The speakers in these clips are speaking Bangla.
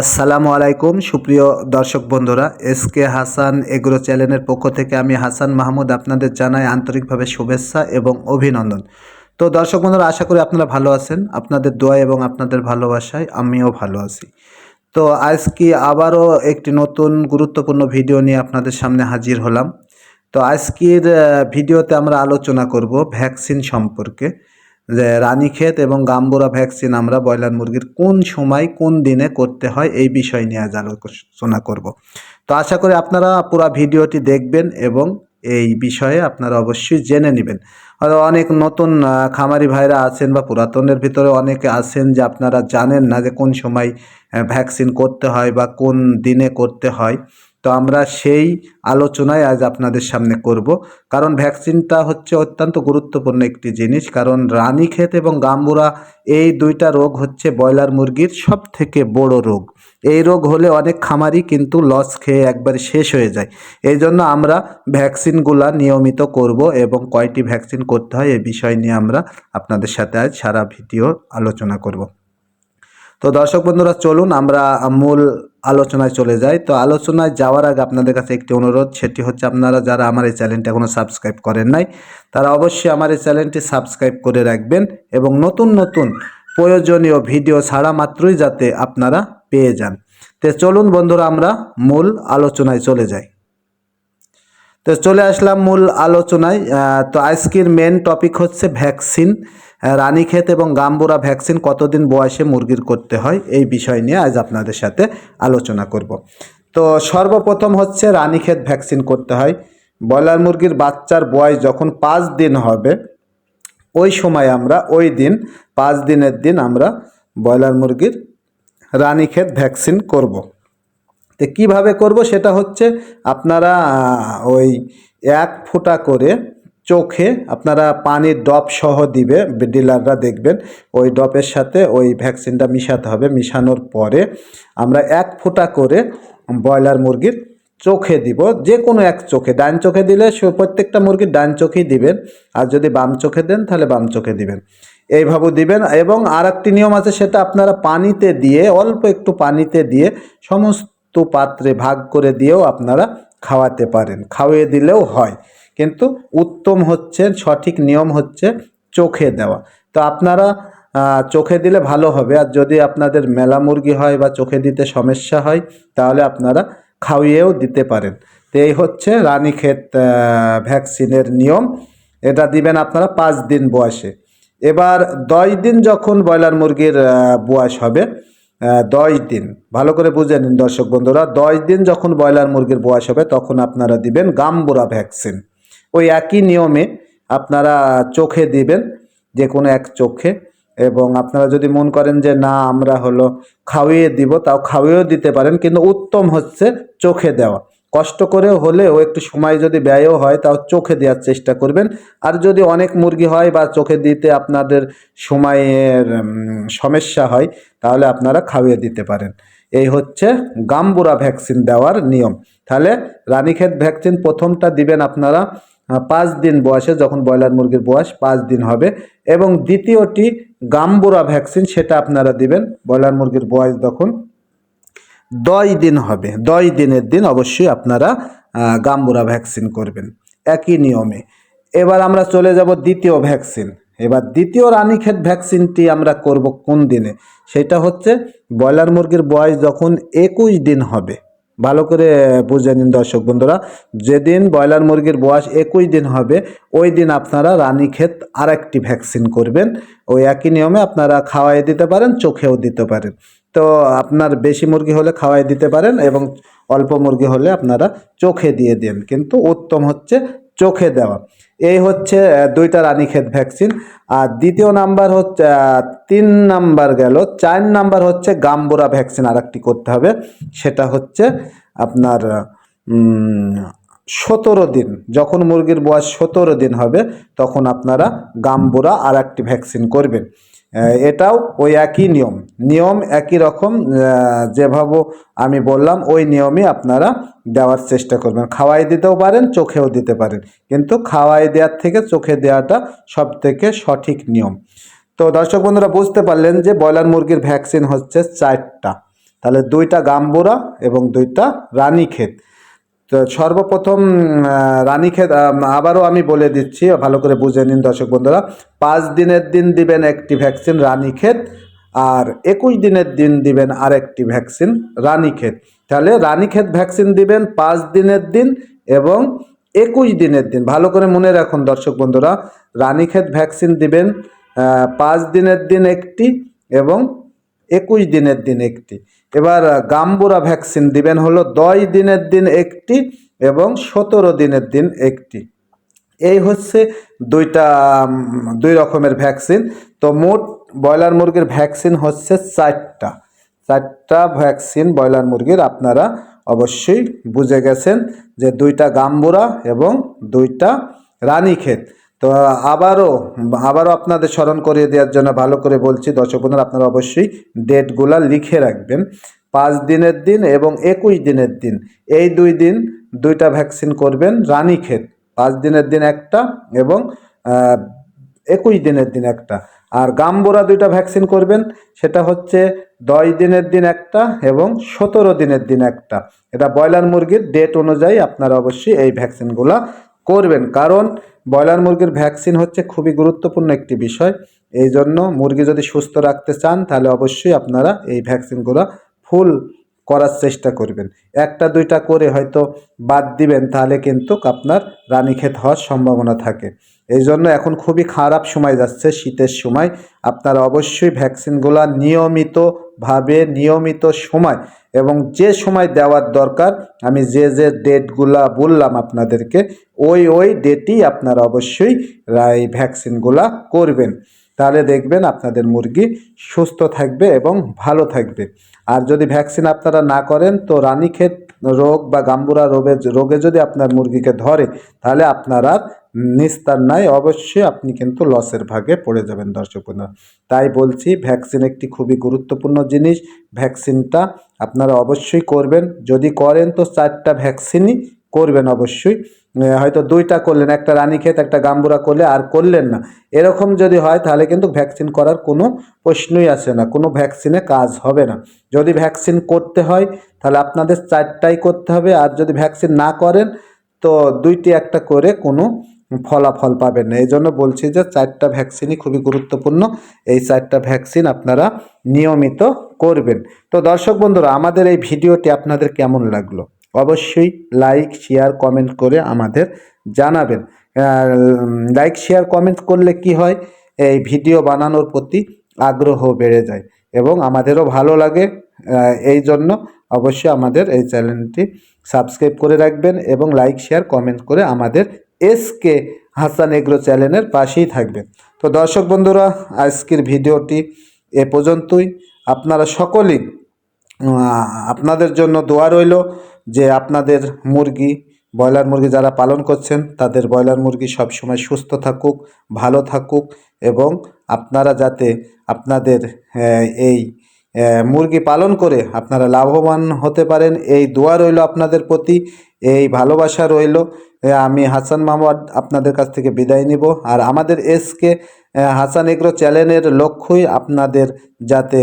আসসালামু আলাইকুম, সুপ্রিয় দর্শক বন্ধুরা। এস কে হাসান এগ্রো চ্যানেলের পক্ষ থেকে আমি হাসান মাহমুদ আপনাদের জানাই আন্তরিকভাবে শুভেচ্ছা এবং অভিনন্দন। তো দর্শক বন্ধুরা, আশা করি আপনারা ভালো আছেন। আপনাদের দোয়া এবং আপনাদের ভালোবাসায় আমিও ভালো আছি। তো আজকে আবারও একটি নতুন গুরুত্বপূর্ণ ভিডিও নিয়ে আপনাদের সামনে হাজির হলাম। তো আজকের ভিডিওতে আমরা আলোচনা করব ভ্যাকসিন সম্পর্কে। রানীক্ষেত এবং গাম্বুরা ভ্যাকসিন আমরা ব্রয়লার মুরগির কোন সময়, কোন দিনে করতে হয়, এই বিষয় নিয়ে আজ আলোচনা করব। তো আশা করি আপনারা পুরো ভিডিওটি দেখবেন এবং এই বিষয়ে আপনারা অবশ্যই জেনে নেবেন। হয়তো অনেক নতুন খামারি ভাইরা আছেন বা পুরাতনের ভিতরে অনেকে আছেন যে আপনারা জানেন না যে কোন সময় ভ্যাকসিন করতে হয় বা কোন দিনে করতে হয়। তো আমরা সেই আলোচনায় আজ আপনাদের সামনে করব। কারণ ভ্যাকসিনটা হচ্ছে অত্যন্ত গুরুত্বপূর্ণ একটি জিনিস। কারণ রানীক্ষেত এবং গাম্বুরা এই দুইটা রোগ হচ্ছে ব্রয়লার মুরগির সব থেকে বড় রোগ। এই রোগ হলে অনেক খামারই কিন্তু লস খেয়ে একবার শেষ হয়ে যায়। এই জন্য আমরা ভ্যাকসিনগুলা নিয়মিত করব এবং কয়টি ভ্যাকসিন করতে হয় এই বিষয় নিয়ে আমরা আপনাদের সাথে আজ সারা ভিডিও আলোচনা করব। তো দর্শক বন্ধুরা, চলুন আমরা মূল আলোচনায় চলে যাই। তো আলোচনায় যাওয়ার আগে আপনাদের কাছে একটি অনুরোধ, সেটি হচ্ছে আপনারা যারা আমার এই চ্যানেলটি এখনও সাবস্ক্রাইব করেন নাই, তারা অবশ্যই আমার এই চ্যানেলটি সাবস্ক্রাইব করে রাখবেন এবং নতুন নতুন প্রয়োজনীয় ভিডিও ছাড়া মাত্রই যাতে আপনারা পেয়ে যান। তো চলুন বন্ধুরা, আমরা মূল আলোচনায় চলে যাই। তো চলে আসলাম মূল আলোচনায়। তো আজকের মেন টপিক হচ্ছে ভ্যাকসিন রানীক্ষেত এবং গাম্বুরা ভ্যাকসিন কতদিন বয়সে মুরগির করতে হয় এই বিষয় নিয়ে আজ আপনাদের সাথে আলোচনা করব। তো সর্বপ্রথম হচ্ছে রানীক্ষেত ভ্যাকসিন করতে হয়। ব্রয়লার মুরগির বাচ্চার বয়স যখন পাঁচ দিন হবে, ওই সময় আমরা, ওই দিন, পাঁচ দিনের দিন আমরা ব্রয়লার মুরগির রানীক্ষেত ভ্যাকসিন করব। তো কীভাবে করব সেটা হচ্ছে আপনারা ওই এক ফোঁটা করে চোখে আপনারা পানির ডপ সহ দিবে, ডিলাররা দেখবেন, ওই ডপের সাথে ওই ভ্যাকসিনটা মিশাতে হবে, মিশানোর পরে আমরা এক ফোঁটা করে ব্রয়লার মুরগির চোখে দিব যে কোনো এক চোখে, ডান চোখে দিলে প্রত্যেকটা মুরগির ডান চোখেই দিবেন, আর যদি বাম চোখে দেন তাহলে বাম চোখে দিবেন। এইভাবে দিবেন এবং আর নিয়ম আছে, সেটা আপনারা পানিতে দিয়ে, অল্প একটু পানিতে দিয়ে সমস্ত পাত্রে ভাগ করে দিয়েও আপনারা খাওয়াতে পারেন। খাওয়িয়ে দিলেও হয়। কিন্তু উত্তম হচ্ছে, সঠিক নিয়ম হচ্ছে চোখে দেওয়া। তো আপনারা চোখে দিলে ভালো হবে। আর যদি আপনাদের মেলা মুরগি হয় বা চোখে দিতে সমস্যা হয়, তাহলে আপনারা খাওয়িয়েও দিতে পারেন। তো এই হচ্ছে রানীক্ষেত ভ্যাকসিনের নিয়ম। এটা দিবেন আপনারা পাঁচ দিন বয়সে। এবার দশ দিন যখন ব্রয়লার মুরগির বয়স হবে দশ দিন। ভালো করে বুঝে নিন দর্শক বন্ধুরা, দশ দিন যখন ব্রয়লার মুরগির বয়স হবে, তখন আপনারা দিবেন গাম্বুরা ভ্যাকসিন। ওই একই নিয়মে আপনারা চোখে দিবেন যে কোনো এক চোখে। এবং আপনারা যদি মন করেন যে, না, আমরা হলো খাওয়িয়ে দিব তাও খাওয়িয়েও দিতে পারেন, কিন্তু উত্তম হচ্ছে চোখে দেওয়া। কষ্ট করে হলেও একটু সময় যদি ব্যয়ও হয়, তাও চোখে দেওয়ার চেষ্টা করবেন। আর যদি অনেক মুরগি হয় বা চোখে দিতে আপনাদের সময়ের সমস্যা হয়, তাহলে আপনারা খাওয়িয়ে দিতে পারেন। এই হচ্ছে গাম্বুরা ভ্যাকসিন দেওয়ার নিয়ম। তাহলে রানীক্ষেত ভ্যাকসিন প্রথমটা দিবেন আপনারা পাঁচ দিন বয়সে, যখন ব্রয়লার মুরগির বয়স পাঁচ দিন হবে। এবং দ্বিতীয়টি গাম্বুরা ভ্যাকসিন, সেটা আপনারা দিবেন। ব্রয়লার মুরগির বয়স যখন দশ দিন হবে। দশ দিনের দিন অবশ্যই আপনারা গাম্বুরা ভ্যাকসিন করবেন। একই নিয়মে। এবার আমরা চলে যাব দ্বিতীয় ভ্যাকসিন। এবার দ্বিতীয় রানীক্ষেত ভ্যাকসিনটি আমরা করব কোন দিনে? সেটা হচ্ছে ব্রয়লার মুরগির বয়স যখন একুশ দিন হবে। ভালো করে বুঝে নিন দর্শক বন্ধুরা। যেদিন ব্রয়লার মুরগির বয়স একুশ দিন হবে, ওই দিন আপনারা রানীক্ষেত আর একটি ভ্যাকসিন করবেন। ওই একই নিয়মে আপনারা খাওয়াই দিতে পারেন, চোখেও দিতে পারেন। তো আপনার বেশি মুরগি হলে খাওয়াই দিতে পারেন এবং অল্প মুরগি হলে আপনারা চোখে দিয়ে দেন। কিন্তু উত্তম হচ্ছে চোখে দেওয়া। এই হচ্ছে দুইটা রানীক্ষেত ভ্যাকসিন। আর দ্বিতীয় নাম্বার হচ্ছে তিন নাম্বার গেল, চার নাম্বার হচ্ছে গাম্বুরা ভ্যাকসিন আর একটি করতে হবে। সেটা হচ্ছে আপনার সতেরো দিন। যখন মুরগির বয়স সতেরো দিন হবে, তখন আপনারা গাম্বুরা আর একটি ভ্যাকসিন করবেন। এটাও ওই একই নিয়ম। নিয়ম একই রকম যেভাবে আমি বললাম, ওই নিয়মই আপনারা দেওয়ার চেষ্টা করবেন। খাওয়াই দিতেও পারেন, চোখেও দিতে পারেন। কিন্তু খাওয়াই দেওয়ার থেকে চোখে দেওয়াটা সব থেকে সঠিক নিয়ম। তো দর্শক বন্ধুরা, বুঝতে পারলেন যে ব্রয়লার মুরগির ভ্যাকসিন হচ্ছে চারটা। তাহলে দুইটা গাম্বুরা এবং দুইটা রানীক্ষেত। সর্বপ্রথম রানীক্ষেত আবারও আমি বলে দিচ্ছি, ভালো করে বুঝে নিন দর্শক বন্ধুরা, পাঁচ দিনের দিন দিবেন একটি ভ্যাকসিন রানীক্ষেত আর একুশ দিনের দিন দিবেন আরেকটি ভ্যাকসিন রানীক্ষেত। তাহলে রানীক্ষেত ভ্যাকসিন দিবেন পাঁচ দিনের দিন এবং একুশ দিনের দিন। ভালো করে মনে রাখুন দর্শক বন্ধুরা, রানীক্ষেত ভ্যাকসিন দিবেন পাঁচ দিনের দিন একটি এবং একুশ দিনের দিন একটি। এবার গাম্বুরা ভ্যাকসিন দিবেন হলো দশ দিনের দিন একটি এবং সতেরো দিনের দিন একটি। এই হচ্ছে দুইটা দুই রকমের ভ্যাকসিন। তো মোট ব্রয়লার মুরগির ভ্যাকসিন হচ্ছে চারটা। চারটা ভ্যাকসিন ব্রয়লার মুরগির আপনারা অবশ্যই বুঝে গেছেন যে দুইটা গাম্বুরা এবং দুইটা রানীক্ষেত। তো আবারও আবারও আপনাদের স্মরণ করিয়ে দেওয়ার জন্য ভালো করে বলছি, দর্শক বন্ধুরা, আপনারা অবশ্যই ডেটগুলা লিখে রাখবেন। পাঁচ দিনের দিন এবং একুশ দিনের দিন। এই দুই দিন দুইটা ভ্যাকসিন করবেন রানীক্ষেত পাঁচ দিনের দিন একটা এবং একুশ দিনের দিন একটা। আর গাম্বোরা দুইটা ভ্যাকসিন করবেন, সেটা হচ্ছে দশ দিনের দিন একটা এবং সতেরো দিনের দিন একটা। এটা ব্রয়লার মুরগির ডেট অনুযায়ী আপনারা অবশ্যই এই ভ্যাকসিনগুলো করবেন। কারণ ব্রয়লার মুরগির ভ্যাকসিন হচ্ছে খুবই গুরুত্বপূর্ণ একটি বিষয়। এই জন্য মুরগি যদি সুস্থ রাখতে চান, তাহলে অবশ্যই আপনারা এই ভ্যাকসিনগুলো ফুল করার চেষ্টা করবেন। একটা, দুইটা করে হয়তো বাদ দিবেন, তাহলে কিন্তু আপনার রানীক্ষেত হওয়ার সম্ভাবনা থাকে। এই জন্য এখন খুবই খারাপ সময় যাচ্ছে, শীতের সময়। আপনারা অবশ্যই ভ্যাকসিনগুলা নিয়মিতভাবে, নিয়মিত সময় এবং যে সময় দেওয়ার দরকার, আমি যে যে ডেটগুলা বললাম আপনাদেরকে, ওই ওই ডেটই আপনারা অবশ্যই এই ভ্যাকসিনগুলা করবেন। তাহলে দেখবেন আপনাদের মুরগি সুস্থ থাকবে এবং ভালো থাকবে। আর যদি ভ্যাকসিন আপনারা না করেন, তো রানীক্ষেত রোগ বা গাম্বুরা রোগে রোগে যদি আপনার মুরগিকে ধরে, তাহলে আপনারা নিস্তার নাই, অবশ্যই আপনি কিন্তু লসের ভাগে পড়ে যাবেন দর্শক তাই বলছি ভ্যাকসিন একটি খুবই গুরুত্বপূর্ণ জিনিস। ভ্যাকসিনটা আপনারা অবশ্যই করবেন। যদি করেন তো চারটা ভ্যাকসিনই করবেন অবশ্যই। হয়তো দুইটা করলেন, একটা রানীক্ষেত, একটা গাম্বুরা করলে আর করলেন না। এরকম যদি হয়, তাহলে কিন্তু ভ্যাকসিন করার কোনো প্রশ্নই আসে না। কোনো ভ্যাকসিনে কাজ হবে না। যদি ভ্যাকসিন করতে হয়, তাহলে আপনাদের চারটাই করতে হবে। আর যদি ভ্যাকসিন না করেন, তো দুইটি একটা করে কোনো ফলাফল পাবেন না। এই জন্য বলছি যে চারটা ভ্যাকসিনই খুবই গুরুত্বপূর্ণ। এই চারটা ভ্যাকসিন আপনারা নিয়মিত করবেন। তো দর্শক বন্ধুরা, আমাদের এই ভিডিওটি আপনাদের কেমন লাগল? অবশ্যই লাইক শেয়ার কমেন্ট করে আমাদের জানাবেন। লাইক শেয়ার কমেন্ট করলে কি হয়? এই ভিডিও বানানোর প্রতি আগ্রহ বেড়ে যায় এবং আমাদেরও ভালো লাগে। এই জন্য অবশ্যই আমাদের এই চ্যানেলটি সাবস্ক্রাইব করে রাখবেন এবং লাইক শেয়ার কমেন্ট করে আমাদের এস কে হাসান এগ্রো চ্যানেলের পাশেই থাকবেন তো দর্শক বন্ধুরা, আজকের ভিডিওটি এ পর্যন্তই। আপনারা সকলেই আপনাদের জন্য দোয়া রইল যে আপনাদের মুরগি, ব্রয়লার মুরগি যারা পালন করছেন, তাদের ব্রয়লার মুরগি সবসময় সুস্থ থাকুক, ভালো থাকুক এবং আপনারা যাতে আপনাদের এই মুরগি পালন করে আপনারা লাভবান হতে পারেন। এই দোয়া রইল আপনাদের প্রতি, এই ভালোবাসা রইল। আমি হাসান মাহমুদ আপনাদের কাছ থেকে বিদায় নিব। আর আমাদের এসকে হাসান এগ্রো চ্যানেলের লক্ষ্যই আপনাদের যাতে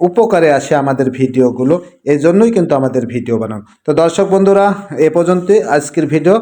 উপকারে আসে আমাদের ভিডিওগুলো। এই জন্যই কিন্তু আমাদের ভিডিও বানানো। তো দর্শক বন্ধুরা, এ পর্যন্তই আজকের ভিডিও।